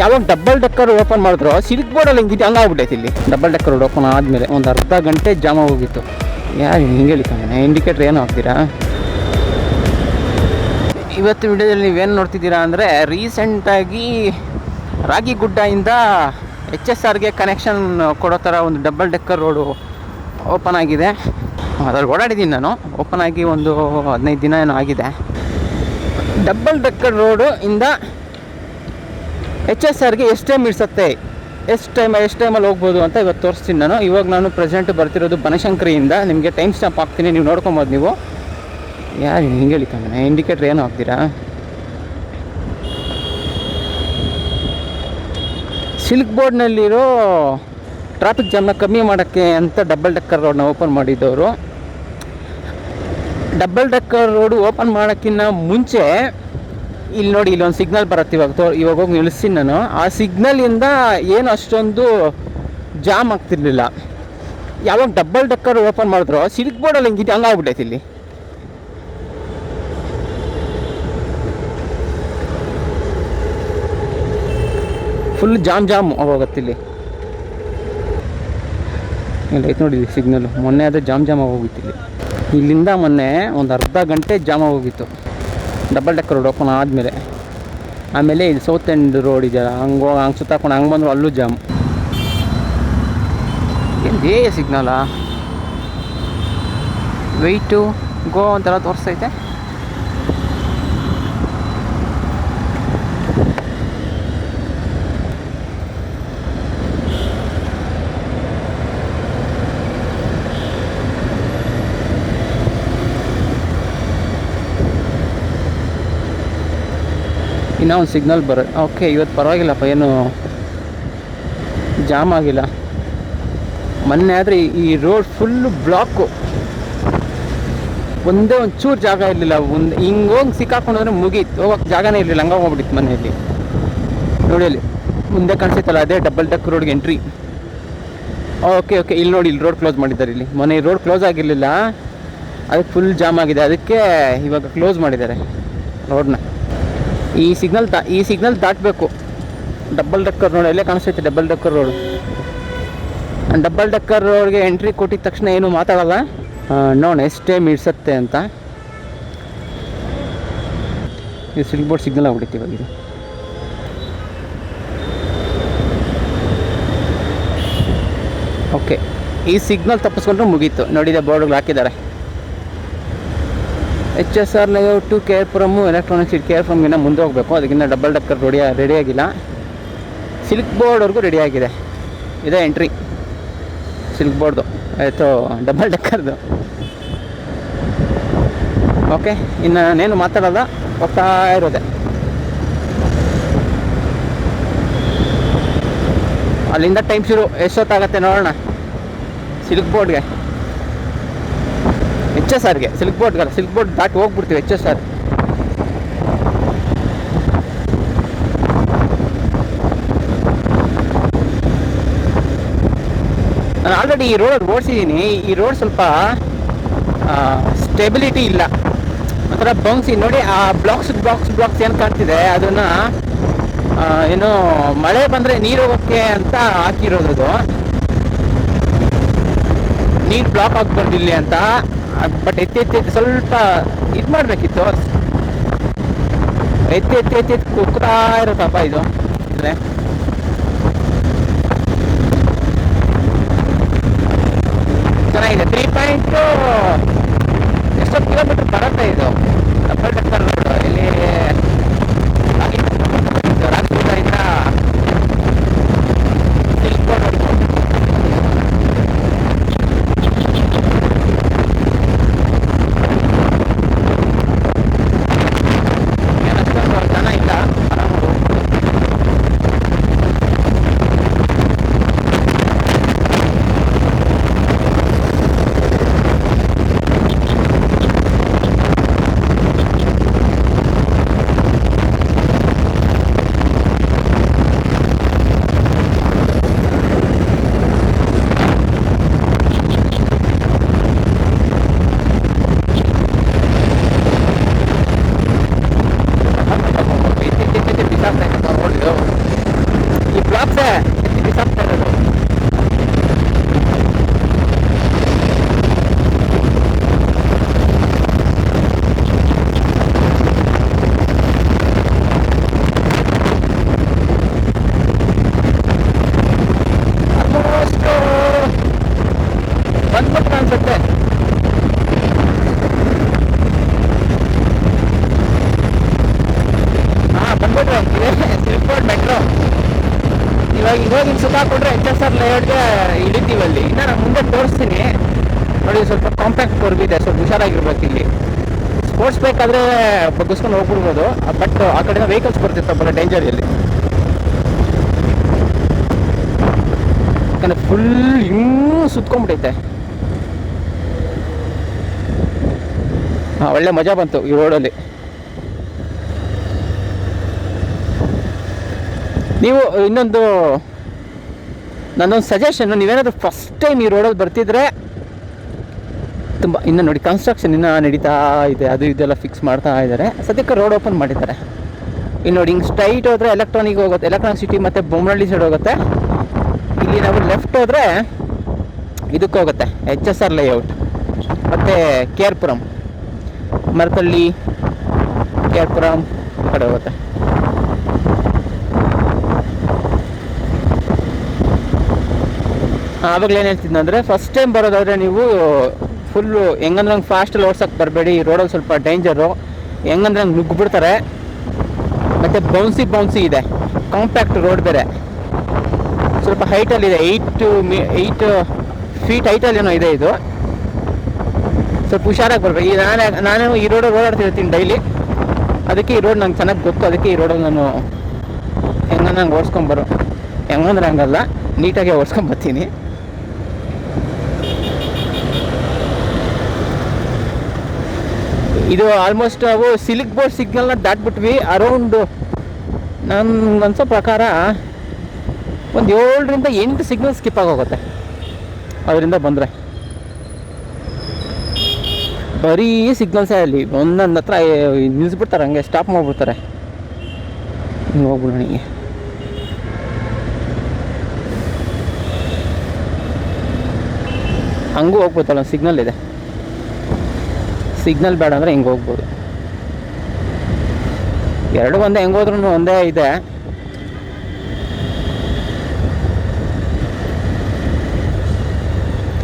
ಯಾವಾಗ double decker open ಮಾಡಿದ್ರು silk ಬೋರ್ಡಲ್ಲಿ ಹಿಂಗಿತ್ತು ಹಂಗಾಗ್ಬಿಟ್ಟೈತೆ ಇಲ್ಲಿ. ಡಬಲ್ ಡೆಕ್ಕರ್ ರೋಡ್ ಓಪನ್ ಆದಮೇಲೆ ಒಂದು ಅರ್ಧ ಗಂಟೆ ಜಾಮ ಹೋಗಿತ್ತು. ಯಾರು ಹಿಂಗೆ ಹೇಳಿತಾನೆ ಇಂಡಿಕೇಟ್ರ್ ಏನು ಹಾಕ್ತೀರಾ? ಇವತ್ತು ವಿಡಿಯೋದಲ್ಲಿ ನೀವೇನು ನೋಡ್ತಿದ್ದೀರಾ ಅಂದರೆ ರೀಸೆಂಟಾಗಿ ರಾಗಿಗುಡ್ಡದಿಂದ ಎಚ್ ಎಸ್ ಆರ್ಗೆ ಕನೆಕ್ಷನ್ ಕೊಡೋ ಥರ ಒಂದು ಡಬಲ್ ಡೆಕ್ಕರ್ ರೋಡು ಓಪನ್ ಆಗಿದೆ. ಅದ್ರಲ್ಲಿ ಓಡಾಡಿದ್ದೀನಿ ನಾನು. ಓಪನ್ ಆಗಿ ಒಂದು ಹದಿನೈದು ದಿನ ಏನೋ ಆಗಿದೆ. ಡಬಲ್ ಡೆಕ್ಕರ್ ರೋಡು ಇಂದ ಎಚ್ ಎಸ್ ಆರ್ಗೆ ಎಷ್ಟು ಟೈಮ್ ಇಡ್ಸತ್ತೆ ಎಷ್ಟು ಟೈಮ್ ಎಷ್ಟು ಟೈಮಲ್ಲಿ ಹೋಗ್ಬೋದು ಅಂತ ಇವತ್ತು ತೋರಿಸ್ತೀನಿ ನಾನು. ಇವಾಗ ನಾನು ಪ್ರೆಸೆಂಟ್ ಬರ್ತಿರೋದು ಬನಶಂಕರಿಯಿಂದ. ನಿಮಗೆ ಟೈಮ್ ಸ್ಟಾಪ್ ಹಾಕ್ತೀನಿ. ನೀವು ನೋಡ್ಕೊಬೋದು ನೀವು. ಯಾರು ಹಿಂಗೆ ಹೇಳಿತಾನೆ ಇಂಡಿಕೇಟ್ರ್ ಏನು ಹಾಕ್ತೀರಾ? ಸಿಲ್ಕ್ ಬೋರ್ಡ್ನಲ್ಲಿರೋ ಟ್ರಾಫಿಕ್ ಜಾಮ್ನ ಕಮ್ಮಿ ಮಾಡೋಕ್ಕೆ ಅಂತ ಡಬಲ್ ಡೆಕ್ಕರ್ ರೋಡ್ನ ಓಪನ್ ಮಾಡಿದ್ದವರು. ಡಬಲ್ ಡೆಕ್ಕರ್ ರೋಡು ಓಪನ್ ಮಾಡೋಕ್ಕಿಂತ ಮುಂಚೆ ಇಲ್ಲಿ ನೋಡಿ, ಇಲ್ಲೊಂದು ಸಿಗ್ನಲ್ ಬರುತ್ತೆ ಇವಾಗ. ತೋ ಇವಾಗ ಹೋಗಿ ನಿಲ್ಲಿಸ್ತೀನಿ ನಾನು. ಆ ಸಿಗ್ನಲಿಂದ ಏನು ಅಷ್ಟೊಂದು ಜಾಮ್ ಆಗ್ತಿರ್ಲಿಲ್ಲ. ಯಾವಾಗ ಡಬ್ಬಲ್ ಡಕ್ಕರ್ ಓಪನ್ ಮಾಡಿದ್ರು ಸಿಲ್ಕ್ ಬೋರ್ಡಲ್ಲಿ ಹಿಂಗಿತ್ತು ಹಂಗಾಗ್ಬಿಟ್ಟೈತೆ ಇಲ್ಲಿ. ಫುಲ್ ಜಾಮ್ ಜಾಮ್ ಆಗೋಗತ್ತಿಲ್ಲಿ ಇಲ್ಲಿ. ಇಲ್ಲ ಐತೆ ನೋಡಿ ಸಿಗ್ನಲ್ ಮೊನ್ನೆ ಅದೇ ಜಾಮ್ ಜಾಮ್ ಆಗೋಗಿತ್ತು ಇಲ್ಲಿ. ಇಲ್ಲಿಂದ ಮೊನ್ನೆ ಒಂದು ಅರ್ಧ ಗಂಟೆ ಜಾಮ್ ಹೋಗಿತ್ತು ಡಬಲ್ ಡೆಕ್ಕರ್ ರೋಡ್ ಓಪನ್ ಆದಮೇಲೆ. ಆಮೇಲೆ ಇದು ಸೌತ್ ಎಂಡ್ ರೋಡ್ ಇದೆಯಲ್ಲ ಹಂಗೆ, ಹೋಗಿ ಹಂಗೆ ಸುತ್ತಾಕೊಂಡು ಹಂಗೆ ಬಂದ್ರು ಅಲ್ಲೂ ಜಾಮ್ ಏ ಸಿಗ್ನಲ್ಲ ವೆಯ್ಟು ಗೋ ಅಂತೆಲ್ಲ ತೋರಿಸ್ತೈತೆ ಇನ್ನೂ ಒಂದು ಸಿಗ್ನಲ್ ಬರ, ಓಕೆ, ಇವತ್ತು ಪರವಾಗಿಲ್ಲಪ್ಪ, ಏನು ಜಾಮ್ ಆಗಿಲ್ಲ. ಮೊನ್ನೆ ಆದರೆ ಈ ರೋಡ್ ಫುಲ್ಲು ಬ್ಲಾಕು ಒಂದೇ ಒಂದು ಚೂರು ಜಾಗ ಇರಲಿಲ್ಲ, ಒಂದು ಹಿಂಗೆ ಹೋಗಿ ಸಿಕ್ಕಾಕೊಂಡ್ರೆ ಮುಗೀತು. ಹೋಗೋಕೆ ಜಾಗನೇ ಇರಲಿಲ್ಲ, ಹಂಗೆ ಹೋಗ್ಬಿಟ್ಟಿತ್ತು ಮನೆಯಲ್ಲಿ. ನೋಡಿ ಅಲ್ಲಿ, ಮುಂದೆ ಕಾಣಿಸ್ತಲ್ಲ, ಅದೇ ಡಬಲ್ ಡಕ್ ರೋಡ್ಗೆ ಎಂಟ್ರಿ ಓಕೆ ಓಕೆ, ಇಲ್ಲಿ ನೋಡಿ, ಇಲ್ಲಿ ರೋಡ್ ಕ್ಲೋಸ್ ಮಾಡಿದ್ದಾರೆ ಇಲ್ಲಿ. ಮೊನ್ನೆ ರೋಡ್ ಕ್ಲೋಸ್ ಆಗಿರಲಿಲ್ಲ, ಅದಕ್ಕೆ ಫುಲ್ ಜಾಮ್ ಆಗಿದೆ. ಅದಕ್ಕೆ ಇವಾಗ ಕ್ಲೋಸ್ ಮಾಡಿದ್ದಾರೆ ರೋಡ್ನ ಈ ಸಿಗ್ನಲ್ ದಾ ಈ ಸಿಗ್ನಲ್ ದಾಟಬೇಕು. ಡಬಲ್ ಡಕ್ಕರ್ ರೋಡ್ ಎಲ್ಲೇ ಕಾಣಿಸ್ತೈತೆ double decker road double decker ರೋಡ್ಗೆ ಎಂಟ್ರಿ ಕೊಟ್ಟಿದ ತಕ್ಷಣ ಏನು ಮಾತಾಡಲ್ಲ? ನೋಡೋಣ ಎಷ್ಟು ಟೈಮ್ ಅಂತ. ಇದು ಸ್ವಿಚ್ ಬೋರ್ಡ್ ಸಿಗ್ನಲ್ ಆಗ್ಬಿಟ್ಟಿತ್ತು ಇವಾಗ ಇದು. ಓಕೆ ಈ ಸಿಗ್ನಲ್ ತಪ್ಪಿಸ್ಕೊಂಡ್ರೆ ಮುಗೀತು. ನೋಡಿದೆ ಬೋರ್ಡ್ಗಳು ಹಾಕಿದ್ದಾರೆ. H S R to care from electronics R ಫ್ರಮ್ಗಿನ್ನ ಮುಂದೆ ಹೋಗಬೇಕು. ಅದಕ್ಕಿಂತ ಡಬಲ್ ಡಕ್ಕರ್ ರೆಡಿ ಆಗಿಲ್ಲ. ಸಿಲ್ಕ್ ಬೋರ್ಡ್ವರೆಗೂ ರೆಡಿ ಆಗಿದೆ. ಇದೇ ಎಂಟ್ರಿ ಸಿಲ್ಕ್ ಬೋರ್ಡ್ದು ಆಯಿತು ಡಬಲ್ ಡಕ್ಕರ್ದು ಓಕೆ ಇನ್ನು ನಾನೇನು ಮಾತಾಡೋದ ಹೋಗ್ತಾ ಇರೋದೆ. ಅಲ್ಲಿಂದ ಟೈಮ್ ಶುರು, ಎಷ್ಟೊತ್ತಾಗತ್ತೆ ನೋಡೋಣ. ಸಿಲ್ಕ್ ಬೋರ್ಡ್ಗೆ ಎಚ್ ಎಸ್ ಆರ್ಗೆ ಸಿಲ್ಕ್ ಬೋರ್ಡ್ಗಲ್ಲ ಸಿಲ್ಕ್ ಬೋರ್ಡ್ ದಾಟಿ ಹೋಗ್ಬಿಡ್ತೀವಿ ಎಚ್ ಎಸ್ ಆರ್ ನಾನು ಆಲ್ರೆಡಿ ಈ ರೋಡ್ ಓಡಿಸಿದ್ದೀನಿ ಈ ರೋಡ್ ಸ್ವಲ್ಪ ಸ್ಟೆಬಿಲಿಟಿ ಇಲ್ಲ. ಒಂಥರ ಬೌನ್ಸಿ ನೋಡಿ, ಆ ಬ್ಲಾಕ್ಸ್ ಬ್ಲಾಕ್ಸ್ ಬ್ಲಾಕ್ಸ್ ಏನು ಕಾಣ್ತಿದೆ, ಅದನ್ನು ಏನು ಮಳೆ ಬಂದರೆ ನೀರು ಹೋಗೋಕ್ಕೆ ಅಂತ ಹಾಕಿರೋದು ನೀರು ಬ್ಲಾಕ್ ಆಗ್ಬಾರ್ದು ಅಂತ. ಬಟ್ ಎತ್ತಿ ಎತ್ತಿ ಎತ್ತಿ ಸ್ವಲ್ಪ ಇದು ಮಾಡಬೇಕಿತ್ತು. ಎತ್ತಿ ಎತ್ತಿ ಎತ್ತಿ ಕುಕ್ತಾ ಇರುತ್ತಪ್ಪ ಇದು. ಇಲ್ಲೇ ಚೆನ್ನಾಗಿದೆ. ತ್ರೀ ಪಾಯಿಂಟು ಎಷ್ಟೊತ್ತು ಕಿಲೋಮೀಟರ್ ಬರುತ್ತೆ ಇದು ಡಬಲ್ ಡಕ್ಕರ್ ರೋಡ್ ಇಲ್ಲಿ ರಾಗಿ- ರಾಜಕೀಯದಿಂದ ನಿಲ್ಸ್ಕೊಂಡು ಏನಷ್ಟೊಂದು ಜನ ಇಲ್ಲ ಆರಾಮಾಗಿ ಹೋಗ್ಬೋದು. ಇವಾಗ ಇವಾಗ ಇಲ್ಲಿ ಸುತ್ತಾಕೊಂಡ್ರೆ ಎಚ್ ಎಸ್ ಆರ್ ಲೇಔಟ್ಗೆ ಇಳಿತೀವಿ ಅಲ್ಲಿ ಇನ್ನು ನಾನು ಮುಂದೆ ತೋರಿಸ್ತೀನಿ ನೋಡಿ ಸ್ವಲ್ಪ ಕೊರ್ಬಿದೆ ಸ್ವಲ್ಪ ಹುಷಾರಾಗಿರ್ಬೇಕು ಇಲ್ಲಿ. ಸ್ಪೋರ್ಟ್ಸ್ ಬೇಕಾದ್ರೆ ಬಗ್ಗಿಸ್ಕೊಂಡು ಹೋಗ್ಬಿಡ್ಬೋದು ಬಟ್ ಆ ಕಡೆ ವೆಹಿಕಲ್ಸ್ ಬರ್ತಿತ್ತು ಬರೋ ಡೇಂಜರ್ ಇಲ್ಲಿ ಯಾಕಂದ್ರೆ ಫುಲ್ ಇನ್ನೂ ಸುತ್ಕೊಂಡ್ಬಿಟ್ಟೈತೆ. ಒಳ್ಳೆ ಮಜಾ ಬಂತು ಈ ರೋಡಲ್ಲಿ ನೀವು ಇನ್ನೊಂದು ನನ್ನೊಂದು ಸಜೆಷನ್ ನೀವೇನಾದರೂ ಫಸ್ಟ್ ಟೈಮ್ ಈ ರೋಡಲ್ಲಿ ಬರ್ತಿದ್ರೆ ತುಂಬ ಇನ್ನು ನೋಡಿ ಕನ್ಸ್ಟ್ರಕ್ಷನ್ ಇನ್ನೂ ನಡೀತಾ ಇದೆ, ಅದು ಇದೆಲ್ಲ ಫಿಕ್ಸ್ ಮಾಡ್ತಾ ಇದ್ದಾರೆ. ಸದ್ಯಕ್ಕೆ ರೋಡ್ ಓಪನ್ ಮಾಡಿದ್ದಾರೆ. ಇಲ್ಲಿ ನೋಡಿ, ಹಿಂಗೆ ಸ್ಟ್ರೈಟ್ ಹೋದರೆ ಎಲೆಕ್ಟ್ರಾನಿಕ್ ಹೋಗುತ್ತೆ ಎಲೆಕ್ಟ್ರಾನಿಕ್ ಸಿಟಿ ಮತ್ತು ಬೊಮ್ಮನಹಳ್ಳಿ ಸೈಡ್ ಹೋಗುತ್ತೆ. ಇಲ್ಲಿ ನಾವು ಲೆಫ್ಟ್ ಹೋದರೆ ಇದಕ್ಕೆ ಹೋಗುತ್ತೆ ಎಚ್ ಎಸ್ ಆರ್ ಲೇಔಟ್ ಮತ್ತು K R Puram Marathahalli K R Puram ಆ ಕಡೆ ಹೋಗುತ್ತೆ. ಆವಾಗಲೇ ಏನು ಹೇಳ್ತಿದ್ದಂದರೆ ಫಸ್ಟ್ ಟೈಮ್ ಬರೋದಾದರೆ ನೀವು ಫುಲ್ಲು ಹೆಂಗಂದ್ರೆ ಹಂಗೆ ಫಾಸ್ಟಲ್ಲಿ ಓಡ್ಸೋಕ್ಕೆ ಬರಬೇಡಿ ರೋಡಲ್ಲಿ ಸ್ವಲ್ಪ ಡೇಂಜರು ಹೆಂಗಂದ್ರೆ ಹಂಗೆ ನುಗ್ಗಿಬಿಡ್ತಾರೆ. ಮತ್ತು ಬೌನ್ಸಿ ಬೌನ್ಸಿ ಇದೆ. ಕಾಂಪ್ಯಾಕ್ಟ್ ರೋಡ್ ಬೇರೆ. ಸ್ವಲ್ಪ ಹೈಟಲ್ಲಿದೆ ಏಯ್ಟು ಮೀ ಏಯ್ಟ್ ಫೀಟ್ ಹೈಟಲ್ಲಿ ಏನೋ ಇದೆ ಇದು. ಸ್ವಲ್ಪ ಹುಷಾರಾಗಿ ಬರಬೇಕು. ಈ ನಾನೇ, ನಾನು ಈ ರೋಡ್ ಓಡಾಡ್ತಿರ್ತೀನಿ ಡೈಲಿ ಅದಕ್ಕೆ ಈ ರೋಡ್ ನಂಗೆ ಚೆನ್ನಾಗಿ ಗೊತ್ತು. ಅದಕ್ಕೆ ಈ ರೋಡಲ್ಲಿ ನಾನು ಹೆಂಗಂದ್ರೆ ಹಂಗೆ ಓಡಿಸ್ಕೊಂಬರು ಹೆಂಗಂದ್ರೆ ಹಂಗಲ್ಲ. ನೀಟಾಗಿ ಓಡಿಸ್ಕೊಂಬರ್ತೀನಿ ಇದು ಆಲ್ಮೋಸ್ಟ್ ಅವು ಸಿಲಿಕ್ ಬೋರ್ಡ್ ಸಿಗ್ನಲ್ನ ದಾಟ್ಬಿಟ್ವಿ. ಅರೌಂಡ್ ನನ್ನ ಅನ್ಸೋ ಪ್ರಕಾರ ಒಂದು ಏಳರಿಂದ ಎಂಟು ಸಿಗ್ನಲ್ ಸ್ಕಿಪ್ ಆಗೋಗುತ್ತೆ. ಅದರಿಂದ ಬಂದರೆ. ಬರೀ ಸಿಗ್ನಲ್ಸೇ ಅಲ್ಲಿ. ಒಂದೊಂದು ಹತ್ರ ನಿಲ್ಲಿಸ್ಬಿಡ್ತಾರೆ ಹಂಗೆ ಸ್ಟಾಪ್ ಮಾಡಿಬಿಡ್ತಾರೆ. ಹಿಂಗೆ ನನಗೆ. ಹಂಗೂ ಹೋಗ್ಬಿಡ್ತಲ್ಲ ಸಿಗ್ನಲ್ ಇದೆ. ಸಿಗ್ನಲ್ ಬೇಡ ಅಂದರೆ ಹಿಂಗೆ ಹೋಗ್ಬೋದು. ಎರಡು ಒಂದೇ ಹೆಂಗೆ ಹೋದ್ರೂ ಒಂದೇ ಇದೆ.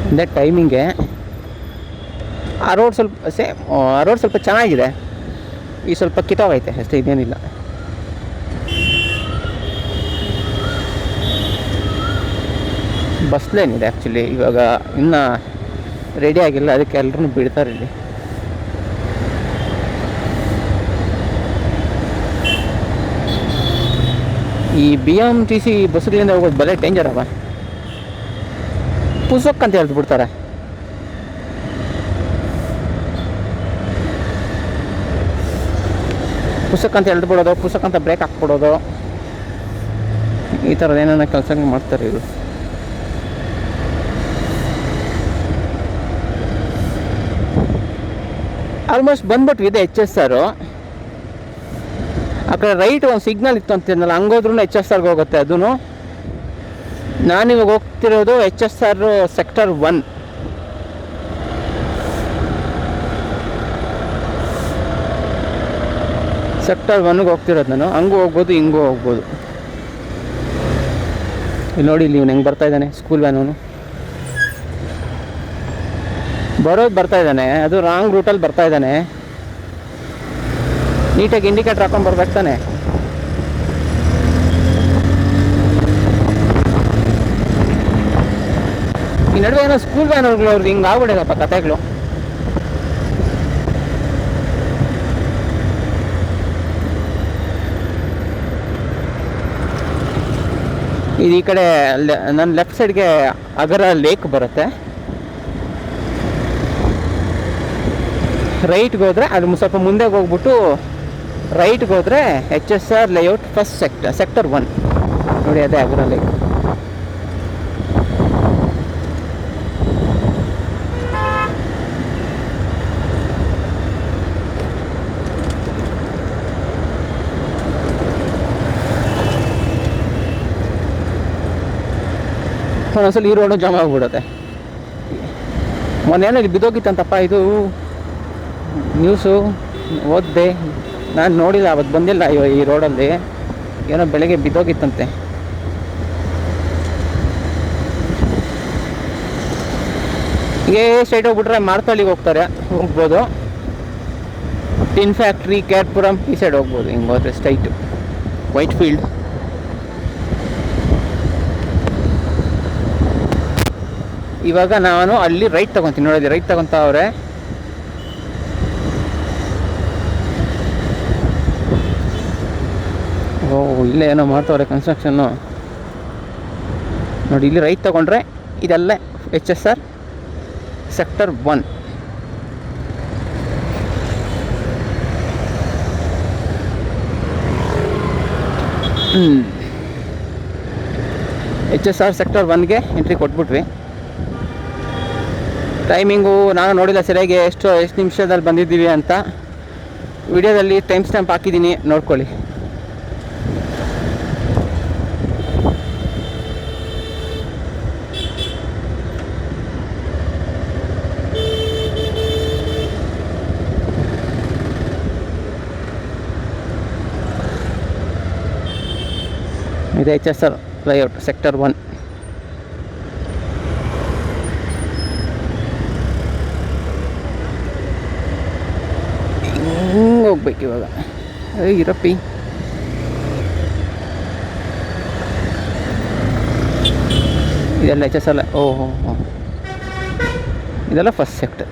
ಒಂದೇ ಟೈಮಿಂಗೆ ಆ ರೋಡ್ ಸ್ವಲ್ಪ ಸೇಮ್ ಆ ರೋಡ್ ಸ್ವಲ್ಪ ಚೆನ್ನಾಗಿದೆ. ಈ ಸ್ವಲ್ಪ ಕಿತವಾಗೈತೆ ಅಷ್ಟೇ ಇದೇನಿಲ್ಲ ಬಸ್ ಲೈನ್ ಇದೆ ಆ್ಯಕ್ಚುಲಿ ಇವಾಗ ಇನ್ನೂ ರೆಡಿ ಆಗಿಲ್ಲ, ಅದಕ್ಕೆ ಎಲ್ಲರೂ ಬಿಡ್ತಾರೆ ಇಲ್ಲಿ. ಈ ಬಿ ಎಂ ಟಿ ಸಿ ಬಸ್ಗಳಿಂದ ಹೋಗೋದು ಬಲೆ ಡೇಂಜರ್ ಅವ. ಪುಸಕ್ ಅಂತ ಹೇಳ್ದು ಬಿಡ್ತಾರೆ ಪುಸ್ತಕ ಅಂತ ಎಳ್ದು ಬಿಡೋದು ಪುಸ್ತಕ ಅಂತ ಬ್ರೇಕ್ ಹಾಕ್ಬಿಡೋದು. ಈ ಥರದ ಏನೇನೋ ಕೆಲಸ ಮಾಡ್ತಾರೆ ಇವರು. ಆಲ್ಮೋಸ್ಟ್ ಬಂದ್ಬಿಟ್ವಿ ಇದೆ ಎಚ್ ಎಸ್ ಆರು ಆ ಕಡೆ ರೈಟ್ ಒಂದು ಸಿಗ್ನಲ್ ಇತ್ತು ಅಂತಿದ್ನಲ್ಲ ಹಂಗೋದ್ರೂ ಎಚ್ ಎಸ್ ಆರ್ಗೆ ಹೋಗುತ್ತೆ ಅದೂ ನಾನಿವಾಗ ಹೋಗ್ತಿರೋದು H S R sector one sector ಒನ್ಗೆ ಹೋಗ್ತಿರೋದು ನಾನು. ಹಂಗೂ ಹೋಗ್ಬೋದು, ಹಿಂಗೂ ಹೋಗ್ಬೋದು. ಇಲ್ಲಿ ನೋಡಿ, ಇಲ್ಲಿ ಇವನು ಹೆಂಗೆ ಬರ್ತಾ ಇದ್ದಾನೆ ಸ್ಕೂಲ್ ವ್ಯಾನ್ ಬರೋದು ಬರ್ತಾ ಇದ್ದಾನೆ, ಅದು ರಾಂಗ್ ರೂಟಲ್ಲಿ ಬರ್ತಾ ಇದ್ದಾನೆ. ನೀಟಾಗಿ ಇಂಡಿಕೇಟರ್ ಹಾಕೊಂಡು ಬರ್ಬೇಕು ತಾನೆ? ಈ ನಡುವೆ ಏನೋ ಸ್ಕೂಲ್ ವ್ಯಾನ್ಗಳು ಅವ್ರಿಗೆ ಹಿಂಗೆ ಆಗ್ಬಿಡೋದಪ್ಪ ಕತೆಗಳು. ಇದು ಈ ಕಡೆ ನನ್ನ ಲೆಫ್ಟ್ ಸೈಡ್ಗೆ ಅಗರ ಲೇಕ್ ಬರುತ್ತೆ. ರೈಟ್ಗೆ ಹೋದರೆ ಅದು ಸ್ವಲ್ಪ ಮುಂದೆ ಹೋಗ್ಬಿಟ್ಟು ರೈಟ್ಗೆ ಹೋದರೆ H S R layout first sector sector one ನೋಡಿ ಅದೇ ಅಗ್ರಲ್ಲಿ ಲೇಕ್ ಒಂದೊಂದ್ಸಲ ಈ ರೋಡು ಜಾಮ್ ಆಗಿಬಿಡುತ್ತೆ. ಮೊನ್ನೆ ಇಲ್ಲಿ ಬಿದ್ದೋಗಿತ್ತಂತಪ್ಪ ಇದು. ನ್ಯೂಸು ಓದಿದೆ. ನಾನು ನೋಡಿಲ್ಲ ಅವತ್ತು ಬಂದಿಲ್ಲ ಈ ರೋಡಲ್ಲಿ. ಏನೋ ಬೆಳಗ್ಗೆ ಬಿದ್ದೋಗಿತ್ತಂತೆ. ಏ ಸ್ಟ್ರೈಟ್ ಹೋಗ್ಬಿಟ್ರೆ ಮಾರ್ತಳ್ಳಿಗೆ ಹೋಗ್ತಾರೆ, ಹೋಗ್ಬೋದು. ಟಿನ್ ಫ್ಯಾಕ್ಟ್ರಿ ಕ್ಯಾಟ್ಪುರಂ ಈ ಸೈಡ್ ಹೋಗ್ಬೋದು, ಹಿಂಗೆ ಹೋದ್ರೆ ಸ್ಟ್ರೈಟು ವೈಟ್ ಫೀಲ್ಡ್ ಇವಾಗ ನಾನು ಅಲ್ಲಿ ರೈಟ್ ತಗೊತೀನಿ ನೋಡೋದು ರೈಟ್ ತಗೊತಾವ್ರೆ ಓ, ಇಲ್ಲೇ ಏನೋ ಮಾಡ್ತಾವ್ರೆ ಕನ್ಸ್ಟ್ರಕ್ಷನ್ನು ನೋಡಿ, ಇಲ್ಲಿ ರೈಟ್ ತಗೊಂಡ್ರೆ ಇದಲ್ಲೇ H S R sector one H S R sector ಒನ್ಗೆ entry ಕೊಟ್ಬಿಟ್ವಿ. ಟೈಮಿಂಗು ನಾನು ನೋಡಿಲ್ಲ ಸರಿಯಾಗಿ ಎಷ್ಟು ಎಷ್ಟು ನಿಮಿಷದಲ್ಲಿ ಬಂದಿದ್ದೀವಿ ಅಂತ. ವಿಡಿಯೋದಲ್ಲಿ ಟೈಮ್ ಸ್ಟ್ಯಾಂಪ್ ಹಾಕಿದ್ದೀನಿ, ನೋಡ್ಕೊಳ್ಳಿ. ಇದು H S R layout sector one ಹಿಂಗೆ ಹೋಗ್ಬೇಕು ಇವಾಗ? ಇರಪ್ಪಿ. ಇದೆಲ್ಲ ಎಚ್ ಎಸ್ ಅಲ್ಲ ಓ ಹೋ ಇದೆಲ್ಲ ಫಸ್ಟ್ ಸೆಕ್ಟರ್